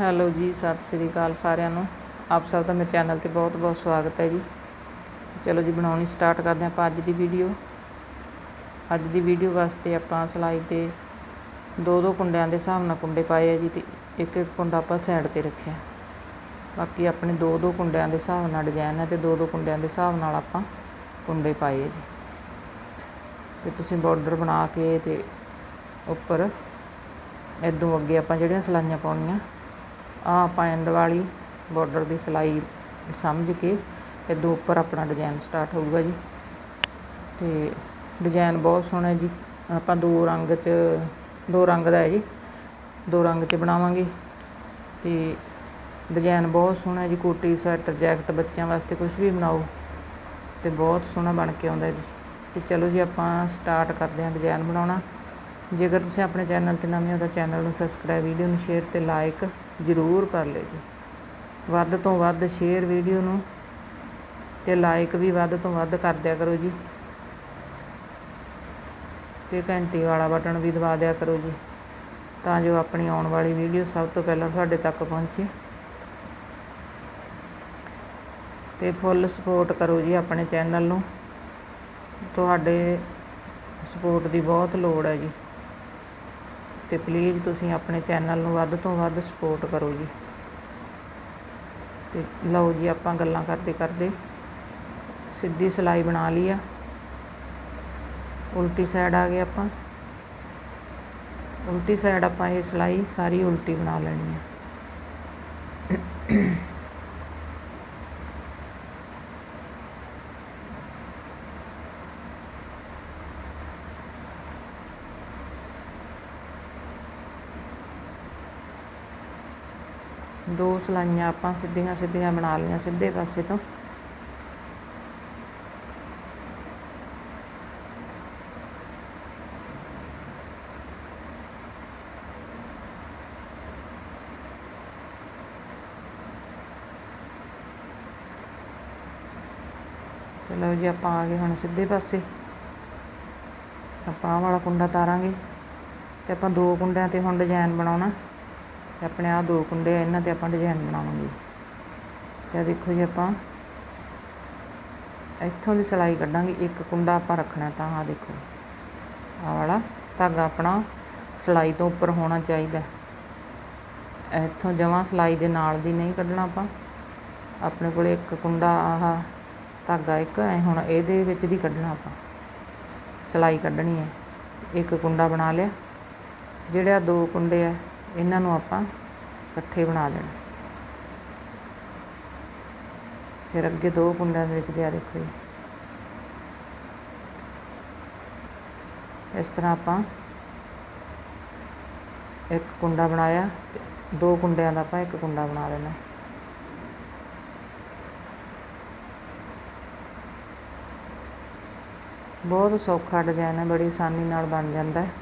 Hello ਜੀ, ਸਤਿ ਸ੍ਰੀ ਅਕਾਲ ਸਾਰਿਆਂ ਨੂੰ। ਆਪ ਸਭ ਦਾ ਮੇਰੇ ਚੈਨਲ ਤੇ ਬਹੁਤ ਬਹੁਤ ਸਵਾਗਤ ਹੈ ਜੀ। ਚਲੋ ਜੀ, ਬਣਾਉਣੀ ਸਟਾਰਟ ਕਰਦੇ ਹਾਂ ਆਪਾਂ ਅੱਜ ਦੀ ਵੀਡੀਓ। ਅੱਜ ਦੀ ਵੀਡੀਓ ਵਾਸਤੇ ਆਪਾਂ ਸਲਾਈ ਤੇ ਦੋ ਦੋ ਕੁੰਡਿਆਂ ਦੇ ਹਿਸਾਬ ਨਾਲ ਕੁੰਡੇ ਪਾਏ ਆ ਜੀ ਤੇ ਇੱਕ ਇੱਕ ਕੁੰਡਾ ਆਪਾਂ ਸਾਈਡ ਤੇ ਰੱਖਿਆ। ਬਾਕੀ ਆਪਣੇ ਦੋ ਦੋ ਕੁੰਡਿਆਂ ਦੇ ਹਿਸਾਬ ਨਾਲ ਡਿਜ਼ਾਈਨ ਹੈ ਤੇ ਦੋ ਦੋ ਕੁੰਡਿਆਂ ਦੇ ਹਿਸਾਬ ਨਾਲ ਆਪਾਂ ਕੁੰਡੇ ਪਾਏ ਆ ਜੀ। ਤੇ ਤੁਸੀਂ ਬਾਰਡਰ ਬਣਾ ਕੇ ਤੇ ਉੱਪਰ ਇਦੋਂ ਅੱਗੇ ਆਪਾਂ ਜਿਹੜੀਆਂ ਸਲਾਈਆਂ ਪਾਉਣੀਆਂ ਆਪਾਂ ਐਂਡ ਵਾਲੀ ਬਾਰਡਰ ਦੀ ਸਿਲਾਈ ਸਮਝ ਕੇ ਇਦੋਂ ਉੱਪਰ ਆਪਣਾ ਡਿਜ਼ਾਈਨ ਸਟਾਰਟ ਹੋਊਗਾ ਜੀ। ਤੇ ਡਿਜ਼ਾਈਨ ਬਹੁਤ ਸੋਹਣਾ ਜੀ। ਆਪਾਂ ਦੋ ਰੰਗ 'ਚ, ਦੋ ਰੰਗ ਦਾ ਹੈ ਜੀ। ਦੋ ਰੰਗ 'ਚ ਬਣਾਵਾਂਗੇ। ਤੇ ਡਿਜ਼ਾਈਨ ਬਹੁਤ ਸੋਹਣਾ ਜੀ। ਕੋਟੀ, ਸਵੈਟਰ, ਜੈਕਟ ਬੱਚਿਆਂ ਵਾਸਤੇ ਕੁਝ ਵੀ ਬਣਾਓ ਤੇ ਬਹੁਤ ਸੋਹਣਾ ਬਣ ਕੇ ਆਉਂਦਾ ਜੀ। ਤੇ ਚਲੋ ਜੀ ਆਪਾਂ ਸਟਾਰਟ ਕਰਦੇ ਹਾਂ ਡਿਜ਼ਾਈਨ ਬਣਾਉਣਾ। ਜੇਕਰ ਤੁਸੀਂ ਆਪਣੇ ਚੈਨਲ ਤੇ ਨਵੇਂ ਹੋ ਤਾਂ ਚੈਨਲ ਨੂੰ ਸਬਸਕ੍ਰਾਈਬ ਵੀਡੀਓ ਨੂੰ ਸ਼ੇਅਰ ਤੇ ਲਾਈਕ ਜ਼ਰੂਰ ਕਰ ਲਿਓ ਜੀ। ਵੱਧ ਤੋਂ ਵੱਧ ਸ਼ੇਅਰ ਵੀਡੀਓ ਨੂੰ ਤੇ ਲਾਈਕ ਵੀ ਵੱਧ ਤੋਂ ਵੱਧ ਕਰ ਦਿਆ ਕਰੋ ਜੀ। ਤੇ ਘੰਟੀ ਵਾਲਾ ਬਟਨ ਵੀ ਦਬਾ ਦਿਆ ਕਰੋ ਜੀ, ਤਾਂ ਜੋ ਆਪਣੀ ਆਉਣ ਵਾਲੀ ਵੀਡੀਓ ਸਭ ਤੋਂ ਪਹਿਲਾਂ ਤੁਹਾਡੇ ਤੱਕ ਪਹੁੰਚੇ। ਤੇ ਫੁੱਲ ਸਪੋਰਟ ਕਰੋ ਜੀ ਆਪਣੇ ਚੈਨਲ ਨੂੰ। ਤੁਹਾਡੇ ਸਪੋਰਟ ਦੀ ਬਹੁਤ ਲੋੜ ਹੈ ਜੀ। ਤੇ ਪਲੀਜ਼ ਤੁਸੀਂ ਆਪਣੇ ਚੈਨਲ ਨੂੰ ਵੱਧ ਤੋਂ ਵੱਧ ਸਪੋਰਟ ਕਰੋ ਜੀ। ਤੇ ਲਓ ਜੀ, ਆਪਾਂ ਗੱਲਾਂ ਕਰਦੇ ਕਰਦੇ ਸਿੱਧੀ ਸਲਾਈ ਬਣਾ ਲਈ ਆ। ਉਲਟੀ ਸਾਈਡ ਆ ਗਏ ਆਪਾਂ। ਉਲਟੀ ਸਾਈਡ ਆਪਾਂ ਇਹ ਸਲਾਈ ਸਾਰੀ ਉਲਟੀ ਬਣਾ ਲੈਣੀ ਹੈ ਦੋ ਸਲਾਈਆਂ ਆਪਾਂ ਸਿੱਧੀਆਂ ਸਿੱਧੀਆਂ ਬਣਾ ਲਈਆਂ ਸਿੱਧੇ ਪਾਸੇ ਤੋਂ। ਤੇ ਲਓ ਜੀ, ਆਪਾਂ ਆ ਗਏ ਹੁਣ ਸਿੱਧੇ ਪਾਸੇ। ਆਪਾਂ ਆਹ ਵਾਲਾ ਕੁੰਡਾ ਤਾਰਾਂਗੇ ਤੇ ਆਪਾਂ ਦੋ ਕੁੰਡਿਆਂ ਤੇ ਹੁਣ ਡਿਜ਼ਾਈਨ ਬਣਾਉਣਾ। ਤੇ ਆਪਣੇ ਆ ਦੋ ਕੁੰਡੇ ਆ ਇਹਨਾਂ ਤੇ ਆਪਾਂ ਡਿਜ਼ਾਈਨ ਬਣਾਵਾਂਗੇ ਤੇ ਦੇਖੋ ਜੀ ਆਪਾਂ, ਇੱਥੋਂ ਦੀ ਸਲਾਈ ਕੱਢਾਂਗੇ, ਇੱਕ ਕੁੰਡਾ ਆਪਾਂ ਰੱਖਣਾ ਤਾਂ ਆ ਦੇਖੋ। ਆ ਵਾਲਾ ਧਾਗਾ ਆਪਣਾ ਸਲਾਈ ਤੋਂ ਉੱਪਰ ਹੋਣਾ ਚਾਹੀਦਾ। ਇੱਥੋਂ ਜਮਾਂ ਸਲਾਈ ਦੇ ਨਾਲ ਦੀ ਨਹੀਂ ਕੱਢਣਾ ਆਪਾਂ। ਆਪਣੇ ਕੋਲ ਇੱਕ ਕੁੰਡਾ ਆਹ ਧਾਗਾ ਇੱਕ, ਐ ਹੁਣ ਇਹਦੇ ਵਿੱਚ ਦੀ ਕੱਢਣਾ ਆਪਾਂ। ਸਲਾਈ ਕੱਢਣੀ ਹੈ। ਇੱਕ ਕੁੰਡਾ ਬਣਾ ਲਿਆ। ਜਿਹੜੇ ਆ ਦੋ ਕੁੰਡੇ ਆ ਇਹਨਾਂ ਨੂੰ ਆਪਾਂ ਇਕੱਠੇ ਬਣਾ ਦੇਣਾ ਫਿਰ ਅੱਗੇ ਦੋ ਕੁੰਡਿਆਂ ਦੇ ਵਿੱਚ ਦਿਆ ਦੇਖੋ ਜੀ। ਇਸ ਤਰ੍ਹਾਂ ਆਪਾਂ ਇੱਕ ਕੁੰਡਾ ਬਣਾਇਆ ਤੇ ਦੋ ਕੁੰਡਿਆਂ ਦਾ ਆਪਾਂ ਇੱਕ ਕੁੰਡਾ ਬਣਾ ਲੈਣਾ। ਬਹੁਤ ਸੌਖਾ ਡਿਜ਼ਾਈਨ ਹੈ, ਬੜੀ ਆਸਾਨੀ ਨਾਲ ਬਣ ਜਾਂਦਾ ਹੈ।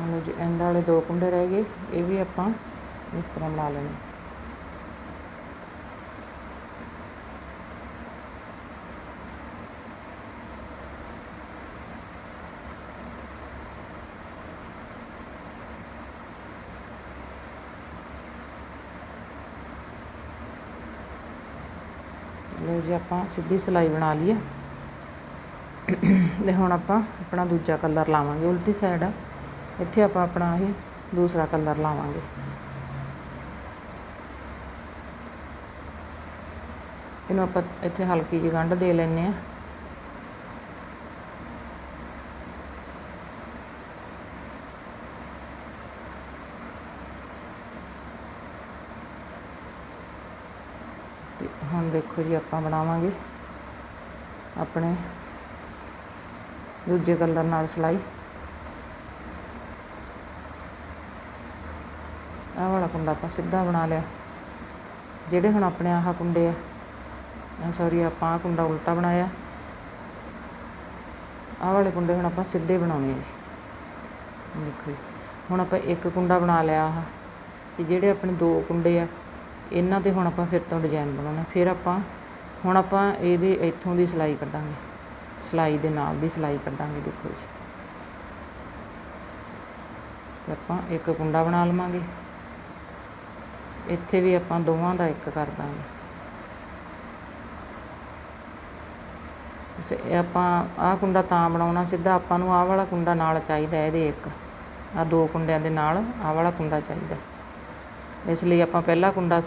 ਲਓ ਜੀ ਐਂਡ ਵਾਲੇ ਦੋ ਕੁੰਡੇ ਰਹਿ ਗਏ, ਇਹ ਵੀ ਆਪਾਂ ਇਸ ਤਰ੍ਹਾਂ ਬਣਾ ਲੈਣੇ। ਲਓ ਜੀ, ਆਪਾਂ ਸਿੱਧੀ ਸਿਲਾਈ ਬਣਾ ਲਈਏ ਤੇ ਹੁਣ ਆਪਾਂ ਆਪਣਾ ਦੂਜਾ ਕਲਰ ਲਾਵਾਂਗੇ, ਉਲਟੀ ਸਾਈਡ ਆ। ਇੱਥੇ ਆਪਾਂ ਆਪਣਾ ਇਹ ਦੂਸਰਾ ਕਲਰ ਲਾਵਾਂਗੇ। ਇਹਨੂੰ ਆਪਾਂ ਇੱਥੇ ਹਲਕੀ ਜਿਹੀ ਗੰਢ ਦੇ ਲੈਨੇ ਆ ਤੇ ਹੁਣ ਦੇਖੋ ਜੀ ਆਪਾਂ ਬਣਾਵਾਂਗੇ ਆਪਣੇ ਦੂਜੇ ਕਲਰ ਨਾਲ ਸਿਲਾਈ। ਆਹ ਵਾਲਾ ਕੁੰਡਾ ਆਪਾਂ ਸਿੱਧਾ ਬਣਾ ਲਿਆ। ਜਿਹੜੇ ਹੁਣ ਆਪਣੇ ਆਹ ਕੁੰਡੇ ਆ। ਸੌਰੀ ਆਪਾਂ ਆਹ ਕੁੰਡਾ ਉਲਟਾ ਬਣਾਇਆ। ਆਹ ਵਾਲੇ ਕੁੰਡੇ ਹੁਣ ਆਪਾਂ ਸਿੱਧੇ ਬਣਾਉਣੇ ਆ ਜੀ। ਦੇਖੋ ਜੀ, ਹੁਣ ਆਪਾਂ ਇੱਕ ਕੁੰਡਾ ਬਣਾ ਲਿਆ ਆਹ। ਤੇ ਜਿਹੜੇ ਆਪਣੇ ਦੋ ਕੁੰਡੇ ਆ, ਇਹਨਾਂ ਤੇ ਹੁਣ ਆਪਾਂ ਫਿਰ ਤੋਂ ਡਿਜ਼ਾਈਨ ਬਣਾਉਣਾ। ਫਿਰ ਆਪਾਂ, ਹੁਣ ਆਪਾਂ ਇਹਦੇ ਇੱਥੋਂ ਦੀ ਸਿਲਾਈ ਕੱਢਾਂਗੇ। ਸਿਲਾਈ ਦੇ ਨਾਲ ਦੀ ਸਿਲਾਈ ਕੱਢਾਂਗੇ, ਦੇਖੋ ਜੀ। ਤੇ ਆਪਾਂ ਇੱਕ ਕੁੰਡਾ ਬਣਾ ਲਵਾਂਗੇ। ਇੱਥੇ ਵੀ ਆਪਾਂ ਦੋਵਾਂ ਦਾ ਇੱਕ ਕਰ ਦਾਂਗੇ। ਇਹ ਆਪਾਂ ਆਹ ਕੁੰਡਾ ਤਾਂ ਬਣਾਉਣਾ, ਸਿੱਧਾ ਆਪਾਂ ਨੂੰ ਆਹ ਵਾਲਾ ਕੁੰਡਾ ਨਾਲ ਚਾਹੀਦਾ ਇਹਦੇ ਇੱਕ। ਆ ਦੋ ਕੁੰਡਿਆਂ ਦੇ ਨਾਲ ਆਹ ਵਾਲਾ ਕੁੰਡਾ ਚਾਹੀਦਾ। ਇਸ ਲਈ ਆਪਾਂ ਪਹਿਲਾ ਕੁੰਡਾ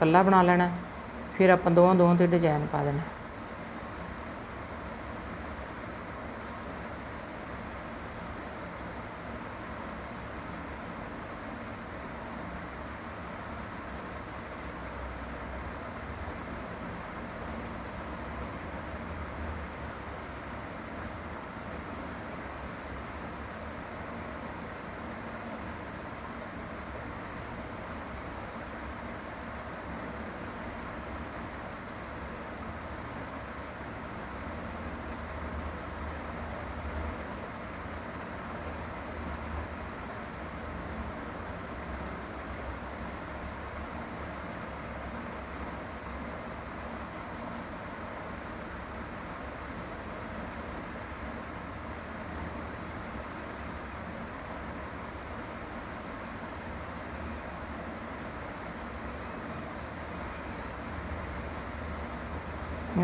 ਕੱਲਾ ਬਣਾ ਲੈਣਾ, ਫਿਰ ਆਪਾਂ ਦੋਵਾਂ ਦੋਵਾਂ ਤੇ ਡਿਜ਼ਾਈਨ ਪਾ ਦੇਣਾ।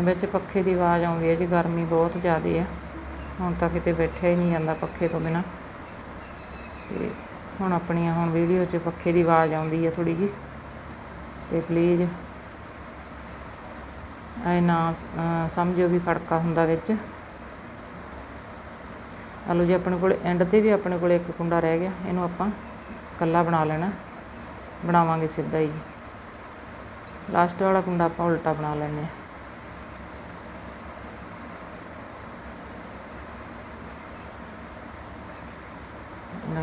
ਵਿੱਚ ਪੱਖੇ ਦੀ ਆਵਾਜ਼ ਆਉਂਦੀ ਹੈ ਜੀ, ਗਰਮੀ ਬਹੁਤ ਜ਼ਿਆਦਾ ਹੈ। ਹੁਣ ਤਾਂ ਕਿਤੇ ਬੈਠਿਆ ਹੀ ਨਹੀਂ ਜਾਂਦਾ ਪੱਖੇ ਤੋਂ ਬਿਨਾ। ਤੇ ਹੁਣ ਆਪਣੀਆਂ ਹੁਣ ਵੀਡੀਓ 'ਚ ਪੱਖੇ ਦੀ ਆਵਾਜ਼ ਆਉਂਦੀ ਹੈ ਥੋੜੀ ਜੀ ਤੇ ਪਲੀਜ਼ ਐ ਨਾ ਸਮਝੋ ਵੀ ਖੜਕਾ ਹੁੰਦਾ ਵਿੱਚ। ਆਲੋ ਜੀ, ਆਪਣੇ ਕੋਲ ਐਂਡ ਤੇ ਵੀ ਆਪਣੇ ਕੋਲ ਇੱਕ ਕੁੰਡਾ ਰਹਿ ਗਿਆ, ਇਹਨੂੰ ਆਪਾਂ ਕੱਲਾ ਬਣਾ ਲੈਣਾ। ਬਣਾਵਾਂਗੇ ਸਿੱਧਾ ਹੀ। ਲਾਸਟ ਵਾਲਾ ਕੁੰਡਾ ਆਪਾਂ ਉਲਟਾ ਬਣਾ ਲੈਣੇ ਆ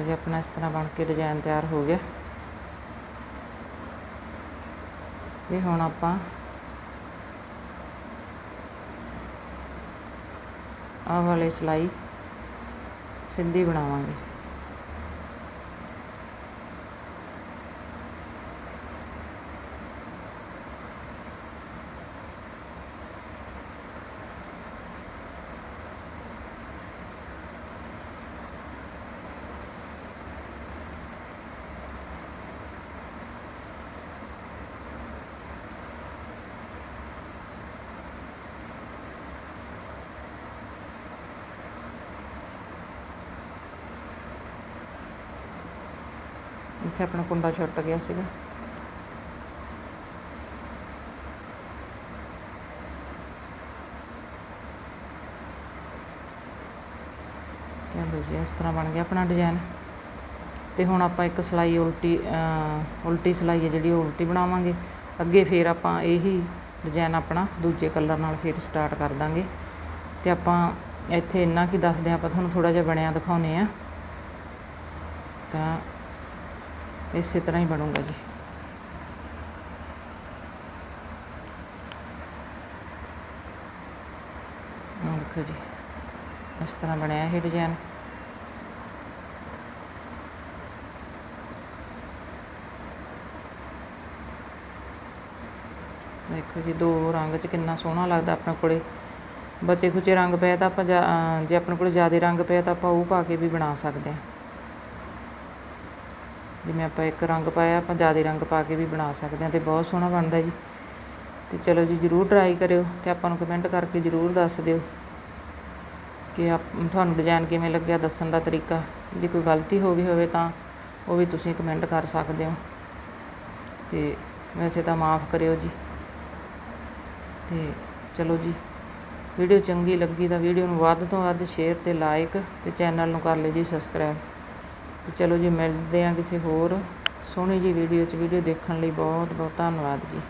ਲਓ ਆਪਣਾ ਇਸ ਤਰ੍ਹਾਂ ਬਣ ਕੇ ਡਿਜ਼ਾਈਨ ਤਿਆਰ ਹੋ ਗਿਆ। ਇਹ ਹੁਣ ਆਪਾਂ ਆਹ ਵਾਲੀ ਸਲਾਈ ਸਿੱਧੀ ਬਣਾਵਾਂਗੇ। ਇੱਥੇ ਆਪਣਾ ਕੁੰਡਾ ਛੁੱਟ ਗਿਆ ਸੀਗਾ। ਚਲੋ ਜੀ, ਇਸ ਤਰ੍ਹਾਂ ਬਣ ਗਿਆ ਆਪਣਾ ਡਿਜ਼ਾਈਨ ਤੇ ਹੁਣ ਆਪਾਂ ਇੱਕ ਸਲਾਈ ਉਲਟੀ ਉਲਟੀ ਸਲਾਈ ਹੈ ਜਿਹੜੀ, ਉਹ ਉਲਟੀ ਬਣਾਵਾਂਗੇ। ਅੱਗੇ ਫੇਰ ਆਪਾਂ ਇਹੀ ਡਿਜ਼ਾਈਨ ਆਪਣਾ ਦੂਜੇ ਕਲਰ ਨਾਲ ਫੇਰ ਸਟਾਰਟ ਕਰ ਦਾਂਗੇ। ਤੇ ਆਪਾਂ ਇੱਥੇ ਇੰਨਾ ਕੀ ਦੱਸਦੇ ਆਪਾਂ ਤੁਹਾਨੂੰ ਥੋੜਾ ਜਿਹਾ ਬਣਿਆ ਦਿਖਾਉਨੇ ਆ ਤਾਂ ਇਸੇ ਤਰ੍ਹਾਂ ਹੀ ਬਣੂਗਾ ਜੀ। ਦੇਖੋ ਜੀ, ਇਸ ਤਰ੍ਹਾਂ ਬਣਿਆ ਇਹ ਡਿਜ਼ਾਈਨ ਦੇਖੋ ਜੀ, ਦੋ ਰੰਗ 'ਚ ਕਿੰਨਾ ਸੋਹਣਾ ਲੱਗਦਾ ਆਪਣੇ ਕੋਲੇ। ਬਚੇ ਖੁਚੇ ਰੰਗ ਪਏ ਤਾਂ ਆਪਾਂ ਜੇ ਆਪਣੇ ਕੋਲੇ ਜ਼ਿਆਦਾ ਰੰਗ ਪਏ ਤਾਂ ਆਪਾਂ ਉਹ ਪਾ ਕੇ ਵੀ ਬਣਾ ਸਕਦੇ ਹਾਂ। ਜਿਵੇਂ ਆਪਾਂ ਇੱਕ ਰੰਗ ਪਾਇਆ, ਆਪਾਂ ਜ਼ਿਆਦਾ ਰੰਗ ਪਾ ਕੇ ਵੀ ਬਣਾ ਸਕਦੇ ਹਾਂ ਤੇ ਬਹੁਤ ਸੋਹਣਾ ਬਣਦਾ ਜੀ। ਤੇ ਚਲੋ ਜੀ, ਜਰੂਰ ਟਰਾਈ ਕਰਿਓ ਤੇ ਆਪਾਂ ਨੂੰ ਕਮੈਂਟ ਕਰਕੇ ਜਰੂਰ ਦੱਸ ਦਿਓ ਕਿ ਆਪ- ਤੁਹਾਨੂੰ ਡਿਜ਼ਾਈਨ ਕਿਵੇਂ ਲੱਗਿਆ, ਦੱਸਣ ਦਾ ਤਰੀਕਾ। ਜੇ ਕੋਈ ਗਲਤੀ ਹੋ ਗਈ ਹੋਵੇ ਤਾਂ ਉਹ ਵੀ ਤੁਸੀਂ ਕਮੈਂਟ ਕਰ ਸਕਦੇ ਹੋ। ਤੇ ਵੈਸੇ ਤਾਂ ਮਾਫ ਕਰਿਓ ਜੀ। ਤੇ ਚਲੋ ਜੀ ਵੀਡੀਓ ਚੰਗੀ ਲੱਗੀ ਤਾਂ ਵੀਡੀਓ ਨੂੰ ਵੱਧ ਤੋਂ ਵੱਧ ਸ਼ੇਅਰ ਤੇ ਲਾਈਕ ਤੇ ਚੈਨਲ ਨੂੰ ਕਰ ਲਿਓ ਜੀ ਸਬਸਕ੍ਰਾਈਬ ਤੇ ਚਲੋ ਜੀ ਮਿਲਦੇ ਹਾਂ ਕਿਸੇ ਹੋਰ ਸੋਹਣੀ ਜਿਹੀ ਵੀਡੀਓ 'ਚ। ਵੀਡੀਓ ਦੇਖਣ ਲਈ ਬਹੁਤ ਬਹੁਤ ਧੰਨਵਾਦ ਜੀ।